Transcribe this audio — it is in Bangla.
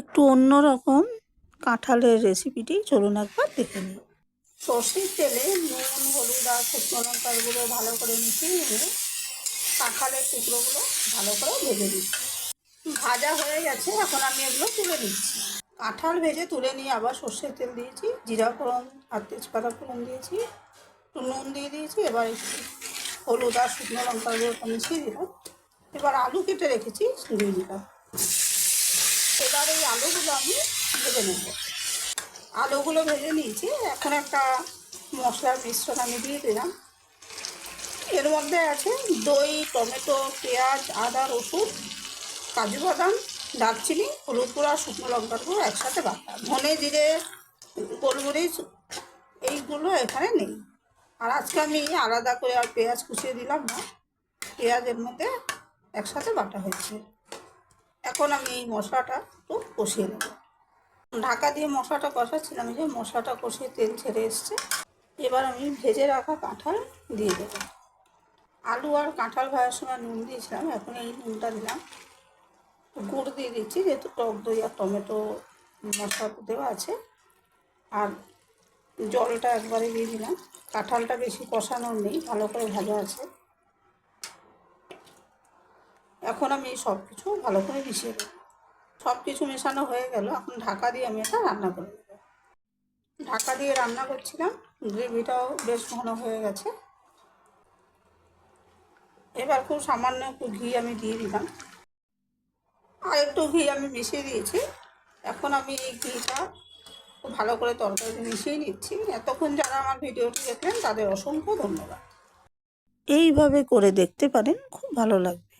একটু অন্যরকম কাঁঠালের রেসিপিটি চলুন একবার দেখে নিই। সর্ষের তেলে নুন, হলুদ আর শুকনো লঙ্কার গুঁড়ো ভালো করে মিশিয়ে নিয়ে কাঁঠালের টুকরোগুলো ভালো করে ভেজে দিচ্ছি ভাজা হয়ে গেছে, এখন আমি এগুলো তুলে নিচ্ছি। কাঁঠাল ভেজে তুলে নিয়ে আবার সর্ষের তেল দিয়েছি, জিরা ফোড়ন আর তেজপাতা ফোড়ন দিয়েছি, একটু নুন দিয়ে দিয়েছি, এবার একটু হলুদ আর শুকনো লঙ্কার গুঁড়োটা মিশিয়ে দিলাম। এবার আলু কেটে রেখেছি দিয়ে দিলাম এবার এই আলুগুলো আমি ভেজে নেব। আলুগুলো ভেজে নিয়েছি, এখন একটা মশলার মিশ্রণ আমি দিয়ে দিলাম। এর মধ্যে আছে দই, টমেটো, পেঁয়াজ, আদা, রসুন, কাজু বাদাম, দারচিনি হলুদ গুঁড়ো শুকনো লঙ্কার গুঁড়ো একসাথে বাটা। ধনে জিরে, গোলমরিচ, এইগুলো এখানে নেই। আর আজকে আমি আলাদা করে আর পেঁয়াজ কুচিয়ে দিলাম না। পেঁয়াজের মধ্যে একসাথে বাটা হয়েছে। এখন আমি এই মশলাটা একটু কষিয়ে নেব। ঢাকা দিয়ে মশলাটা কষাচ্ছিলাম যে মশলাটা কষিয়ে তেল ছেড়ে এসছে। এবার আমি ভেজে রাখা কাঁঠাল দিয়ে দেবো। আলু আর কাঁঠাল ভাজার সময় নুন দিয়েছিলাম, এখন এই নুনটা দিলাম। গুড় দিয়ে দিচ্ছি, যেহেতু টক দই আর টমেটো মশলা দেওয়া আছে। আর জলটা একবারে দিয়ে দিলাম। কাঁঠালটা বেশি কষানোর নেই, ভালো করে ভাজা আছে। এখন আমি সব কিছু ভালো করে মিশিয়ে দেবো সব কিছু মেশানো হয়ে গেল, এখন ঢাকা দিয়ে আমি এটা রান্না করে দেবো ঢাকা দিয়ে রান্না করছিলাম, গ্রেভিটাও বেশ ঘন হয়ে গেছে। এবার খুব সামান্য একটু ঘি আমি দিয়ে দিলাম। আর একটু ঘি আমি মিশিয়ে দিয়েছি। এখন আমি এই ঘিটা খুব ভালো করে তরকারিতে মিশিয়ে নিচ্ছি। এতক্ষণ যারা আমার ভিডিওটি দেখলেন, তাদের অসংখ্য ধন্যবাদ। এইভাবে করে দেখতে পারেন, খুব ভালো লাগবে।